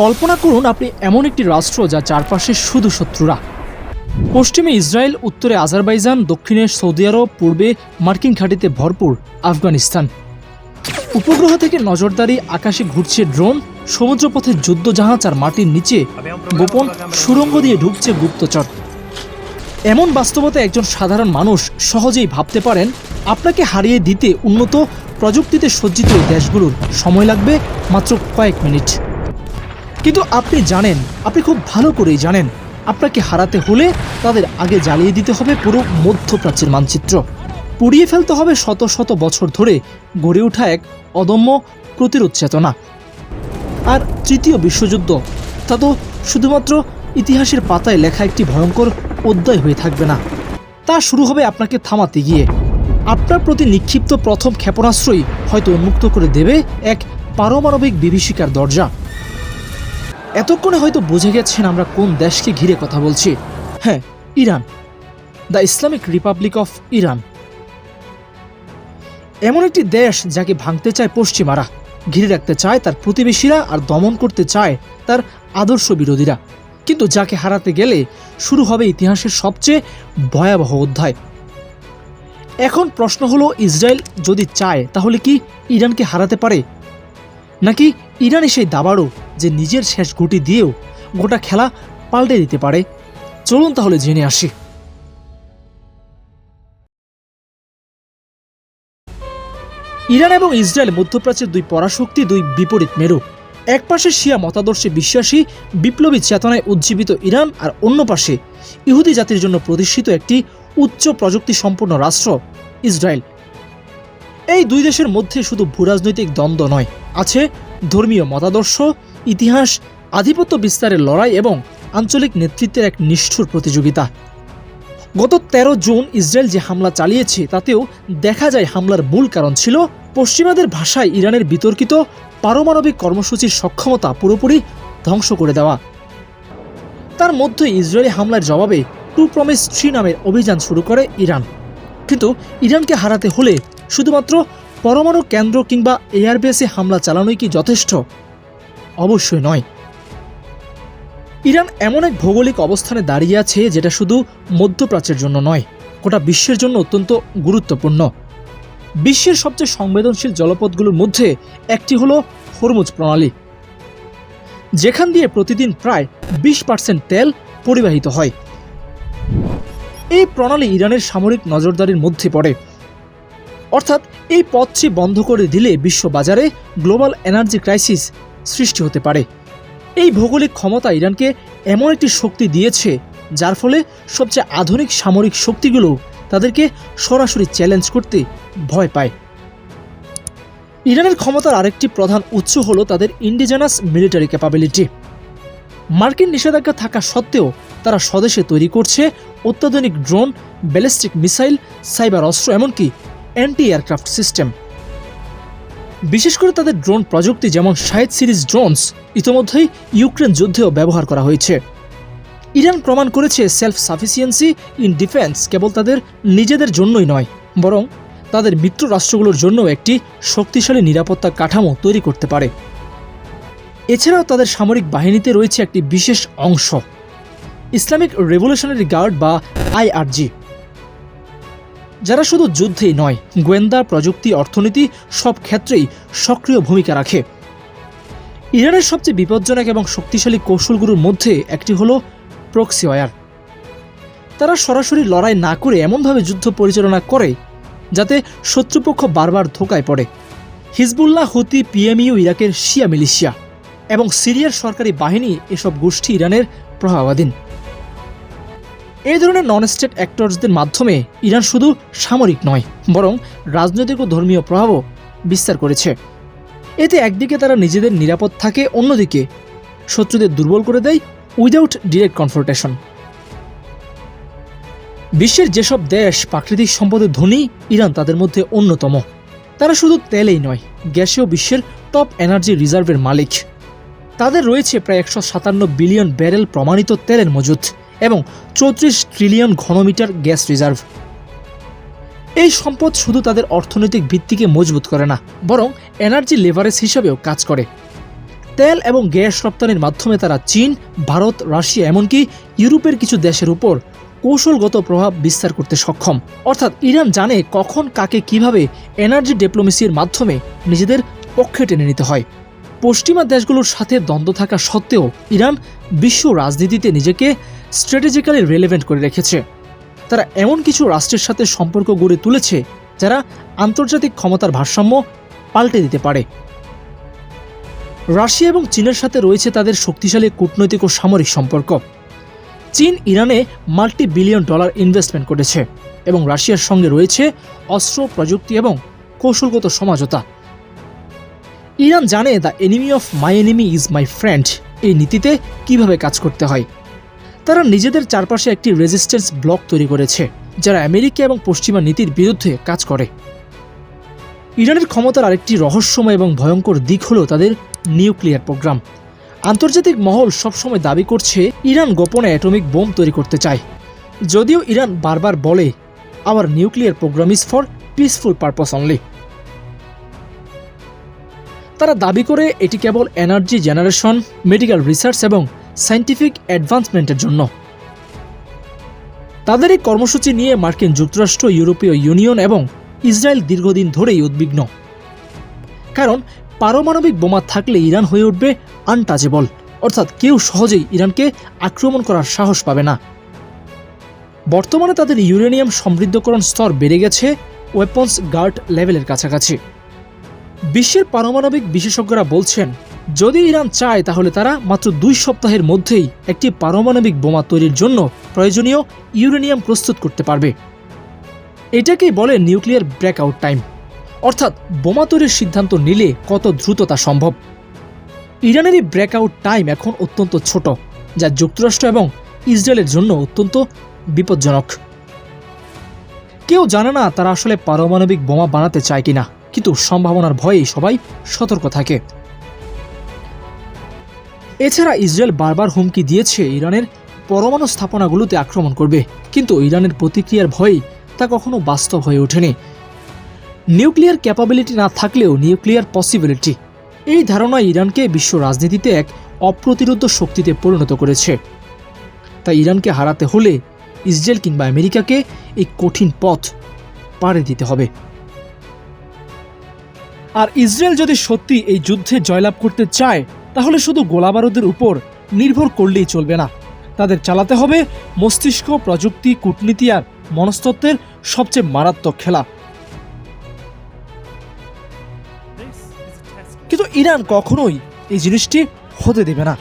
কল্পনা করুন আপনি এমন একটি রাষ্ট্র যা চারপাশে শুধু শত্রুরা। পশ্চিমে ইসরায়েল, উত্তরে আজারবাইজান, দক্ষিণে সৌদি আরব, পূর্বে মার্কিন ঘাঁটিতে ভরপুর আফগানিস্তান। উপগ্রহ থেকে নজরদারি আকাশে ঘুরছে ড্রোন, সমুদ্রপথে যুদ্ধ জাহাজ আর মাটির নিচে গোপন সুড়ঙ্গ দিয়ে ঢুকছে গুপ্তচর। এমন বাস্তবতা একজন সাধারণ মানুষ সহজেই ভাবতে পারেন, আপনাকে হারিয়ে দিতে উন্নত প্রযুক্তিতে সজ্জিত দেশগুলোর সময় লাগবে মাত্র কয়েক মিনিট। কিন্তু আপনি জানেন, আপনি খুব ভালো করেই জানেন, আপনাকে হারাতে হলে তাদের আগে জ্বালিয়ে দিতে হবে পুরো মধ্যপ্রাচ্যের মানচিত্র। পুড়িয়ে ফেলতে হবে শত শত বছর ধরে গড়ে ওঠা এক অদম্য প্রতিরোধ চেতনা। আর তৃতীয় বিশ্বযুদ্ধ, তা তো শুধুমাত্র ইতিহাসের পাতায় লেখা একটি ভয়ঙ্কর অধ্যায় হয়ে থাকবে না। তা শুরু হবে আপনাকে থামাতে গিয়ে। আপনার প্রতি নিক্ষিপ্ত প্রথম ক্ষেপণাস্ত্রই হয়তো উন্মুক্ত করে দেবে এক পারমাণবিক বিভীষিকার দরজা। এতক্ষণে হয়তো বুঝে গেছেন আমরা কোন দেশকে ঘিরে কথা বলছি। হ্যাঁ Iran. The Islamic Republic of Iran. এমন একটি দেশ যাকে ভাঙতে চায় পশ্চিমারা, ঘিরে রাখতে চায় তার প্রতিবেশীরা আর দমন করতে চায় তার আদর্শ বিরোধীরা। কিন্তু যাকে হারাতে গেলে শুরু হবে ইতিহাসের সবচেয়ে ভয়াবহ অধ্যায়। এখন প্রশ্ন হলো, ইসরায়েল যদি চায়, তাহলে কি ইরানকে হারাতে পারে? নাকি ইরানই সেই দাবাড়ো যে নিজের শেষ গুটি দিয়েও গোটা খেলা পাল্টে দিতে পারে? চলুন তাহলে জেনে আসি। ইরান এবং ইসরায়েল মধ্যপ্রাচ্যের দুই পরাশক্তি, দুই বিপরীত মেরু। এক পাশে শিয়া মতাদর্শে বিশ্বাসী, বিপ্লবী চেতনায় উজ্জীবিত ইরান আর অন্য পাশে ইহুদি জাতির জন্য প্রতিষ্ঠিত একটি উচ্চ প্রযুক্তি সম্পন্ন রাষ্ট্র ইসরায়েল। এই দুই দেশের মধ্যে শুধু ভূরাজনৈতিক দ্বন্দ্ব নয় আছে ধর্মীয় মতাদর্শ, ইতিহাস, আধিপত্য বিস্তারের লড়াই এবং আঞ্চলিক নেতৃত্বের এক নিষ্ঠুর প্রতিযোগিতা। গত ১৩ জুন ইসরায়েল যে হামলা চালিয়েছে, তাতেও দেখা যায় হামলার মূল কারণ ছিল পশ্চিমাদের ভাষায় ইরানের বিতর্কিত পারমাণবিক কর্মসূচির সক্ষমতা পুরোপুরি ধ্বংস করে দেওয়া। তার মধ্যে ইসরায়েলি হামলার জবাবে টু প্রমিস থ্রি নামের অভিযান শুরু করে ইরান। কিন্তু ইরানকে হারাতে হলে শুধুমাত্র পরমাণু কেন্দ্র কিংবা এয়ারবেসে হামলা চালানোই কি যথেষ্ট? অবশ্যই নয়। ইরান এমন এক ভৌগোলিক অবস্থানে দাঁড়িয়ে আছে যেটা শুধু মধ্যপ্রাচ্যের জন্য নয়, গোটা বিশ্বের জন্য অত্যন্ত গুরুত্বপূর্ণ। বিশ্বের সবচেয়ে সংবেদনশীল জলপথগুলোর মধ্যে একটি হলো হরমুজ প্রণালী। যেখান দিয়ে প্রতিদিন প্রায় বিশ পার্সেন্ট তেল পরিবাহিত হয়। এই প্রণালী ইরানের সামরিক নজরদারির মধ্যে পড়ে। অর্থাৎ এই পথটি বন্ধ করে দিলে বিশ্ব বাজারে গ্লোবাল এনার্জি ক্রাইসিস সৃষ্টি হতে পারে। এই ভৌগোলিক ক্ষমতা ইরানকে এমন একটি শক্তি দিয়েছে, যার ফলে সবচেয়ে আধুনিক সামরিক শক্তিগুলো তাদেরকে সরাসরি চ্যালেঞ্জ করতে ভয় পায়। ইরানের ক্ষমতার আরেকটি প্রধান উৎস হল তাদের ইন্ডিজেনাস মিলিটারি ক্যাপাবিলিটি মার্কিন নিষেধাজ্ঞা থাকা সত্ত্বেও তারা স্বদেশে তৈরি করছে অত্যাধুনিক ড্রোন ব্যালিস্টিক মিসাইল সাইবার অস্ত্র, এমনকি অ্যান্টি এয়ারক্রাফট সিস্টেম বিশেষ করে তাদের ড্রোন প্রযুক্তি যেমন শাহেদ সিরিজ ড্রোনস ইতোমধ্যেই ইউক্রেন যুদ্ধেও ব্যবহার করা হয়েছে। ইরান প্রমাণ করেছে সেলফ সাফিসিয়েন্সি ইন ডিফেন্স কেবল তাদের নিজেদের জন্যই নয়, বরং তাদের মিত্র রাষ্ট্রগুলোর জন্য একটি শক্তিশালী নিরাপত্তা কাঠামো তৈরি করতে পারে। এছাড়াও তাদের সামরিক বাহিনীতে রয়েছে একটি বিশেষ অংশ ইসলামিক রেভলিউশনারি গার্ড বা আইআরজি যারা শুধু যুদ্ধেই নয়, গোয়েন্দা, প্রযুক্তি, অর্থনীতি, সব ক্ষেত্রেই সক্রিয় ভূমিকা রাখে। ইরানের সবচেয়ে বিপজ্জনক এবং শক্তিশালী কৌশলগুলোর মধ্যে একটি হলো প্রক্সিওয়ার তারা সরাসরি লড়াই না করে এমনভাবে যুদ্ধ পরিচালনা করে যাতে শত্রুপক্ষ বারবার ধোকায় পড়ে। হিজবুল্লাহ, হুতি, পিএমইউ, ইরাকের শিয়া মিলিশিয়া এবং সিরিয়ার সরকারি বাহিনী এসব গোষ্ঠী ইরানের প্রভাবাধীন। এই ধরনের নন স্টেট অ্যাক্টরসদের মাধ্যমে ইরান শুধু সামরিক নয়, বরং রাজনৈতিক ও ধর্মীয় প্রভাবও বিস্তার করেছে। এতে একদিকে তারা নিজেদের নিরাপদ থাকে, অন্যদিকে শত্রুদের দুর্বল করে দেয় উইদাউট ডিরেক্ট কনফ্রন্টেশন বিশ্বের যেসব দেশ প্রাকৃতিক সম্পদে ধনী, ইরান তাদের মধ্যে অন্যতম। তারা শুধু তেলেই নয়, গ্যাসেও বিশ্বের টপ এনার্জি রিজার্ভের মালিক। তাদের রয়েছে প্রায় একশো সাতান্ন বিলিয়ন ব্যারেল প্রমাণিত তেলের মজুত এবং চৌত্রিশ ট্রিলিয়ন ঘনমিটার গ্যাস রিজার্ভ। এই সম্পদ শুধু তাদের অর্থনৈতিক ভিত্তিকে মজবুত করে না, বরং এনার্জি লেভারেজ হিসাবেও কাজ করে। তেল এবং গ্যাস রপ্তানির মাধ্যমে তারা চীন, ভারত, রাশিয়া এমনকি ইউরোপের কিছু দেশের উপর কৌশলগত প্রভাব বিস্তার করতে সক্ষম। অর্থাৎ ইরান জানে কখন, কাকে, কীভাবে এনার্জি ডিপ্লোমেসির মাধ্যমে নিজেদের পক্ষে টেনে নিতে হয়। পশ্চিমা দেশগুলোর সাথে দ্বন্দ্ব থাকা সত্ত্বেও ইরান বিশ্ব রাজনীতিতে নিজেকে স্ট্র্যাটেজিক্যালি রেলেভেন্ট করে রেখেছে। তারা এমন কিছু রাষ্ট্রের সাথে সম্পর্ক গড়ে তুলেছে, যারা আন্তর্জাতিক ক্ষমতার ভারসাম্য পাল্টে দিতে পারে। রাশিয়া এবং চীনের সাথে রয়েছে তাদের শক্তিশালী কূটনৈতিক ও সামরিক সম্পর্ক। চীন ইরানে মাল্টি বিলিয়ন ডলার ইনভেস্টমেন্ট করেছে এবং রাশিয়ার সঙ্গে রয়েছে অস্ত্র, প্রযুক্তি এবং কৌশলগত সমাজতা ইরান জানে the enemy of my enemy is my friend এই নীতিতে কীভাবে কাজ করতে হয়। তারা নিজেদের চারপাশে একটি রেজিস্ট্যান্স ব্লক তৈরি করেছে, যারা আমেরিকা এবং পশ্চিমা নীতির বিরুদ্ধে কাজ করে। ইরানের ক্ষমতার আরেকটি রহস্যময় এবং ভয়ঙ্কর দিক হলো তাদের নিউক্লিয়ার প্রোগ্রাম আন্তর্জাতিক মহল সবসময় দাবি করছে, ইরান গোপনে অ্যাটমিক বোম তৈরি করতে চায়। যদিও ইরান বারবার বলে our nuclear programme is for peaceful purpose only তারা দাবি করে, এটি কেবল এনার্জি জেনারেশন মেডিকেল রিসার্চ এবং সায়েন্টিফিক অ্যাডভান্সমেন্টের জন্য। তাদের এই কর্মসূচি নিয়ে মার্কিন যুক্তরাষ্ট্র, ইউরোপীয় ইউনিয়ন এবং ইসরায়েল দীর্ঘদিন ধরেই উদ্বিগ্ন। কারণ পারমাণবিক বোমা থাকলে ইরান হয়ে উঠবে আনটাচেবল, অর্থাৎ কেউ সহজেই ইরানকে আক্রমণ করার সাহস পাবে না। বর্তমানে তাদের ইউরেনিয়াম সমৃদ্ধকরণ স্তর বেড়ে গেছে ওয়েপন্স গার্ড লেভেলের কাছাকাছি। বিশ্বের পারমাণবিক বিশেষজ্ঞরা বলছেন যদি ইরান চায় তাহলে তারা মাত্র দুই সপ্তাহের মধ্যেই একটি পারমাণবিক বোমা তৈরির জন্য প্রয়োজনীয় ইউরেনিয়াম প্রস্তুত করতে পারবে। এটাকেই বলে নিউক্লিয়ার ব্রেকআউট টাইম। অর্থাৎ বোমা তৈরির সিদ্ধান্ত নিলে কত দ্রুত তা সম্ভব। ইরানের এই ব্রেকআউট টাইম এখন অত্যন্ত ছোট, যা যুক্তরাষ্ট্র এবং ইসরায়েলের জন্য অত্যন্ত বিপজ্জনক। কেউ জানে না তারা আসলে পারমাণবিক বোমা বানাতে চায় কিনা, কিন্তু সম্ভাবনার ভয়েই সবাই সতর্ক থাকে। এছাড়া ইসরায়েল বারবার হুমকি দিয়েছে ইরানের পরমাণু স্থাপনাগুলোতে আক্রমণ করবে, কিন্তু ইরানের প্রতিক্রিয়ার ভয়েই তা কখনো বাস্তব হয়ে ওঠেনি। নিউক্লিয়ার ক্যাপাবিলিটি না থাকলেও নিউক্লিয়ার পসিবিলিটি। এই ধারণা ইরানকে বিশ্ব রাজনীতিতে এক অপ্রতিরোধ শক্তিতে পরিণত করেছে। তাই ইরানকে হারাতে হলে ইসরায়েল কিংবা আমেরিকাকে এই কঠিন পথ পাড়ে দিতে হবে। আর ইসরায়েল যদি সত্যি এই যুদ্ধে জয়লাভ করতে চায় তাহলে শুধু গোলাবারুদের উপর নির্ভর করলেই চলবে না। তাদের চালাতে হবে মস্তিষ্ক, প্রযুক্তি, কূটনীতি আর মনস্তত্ত্বের সবচেয়ে মারাত্মক খেলা। কিন্তু ইরান কখনোই এই জিনিসটি হতে দেবে না।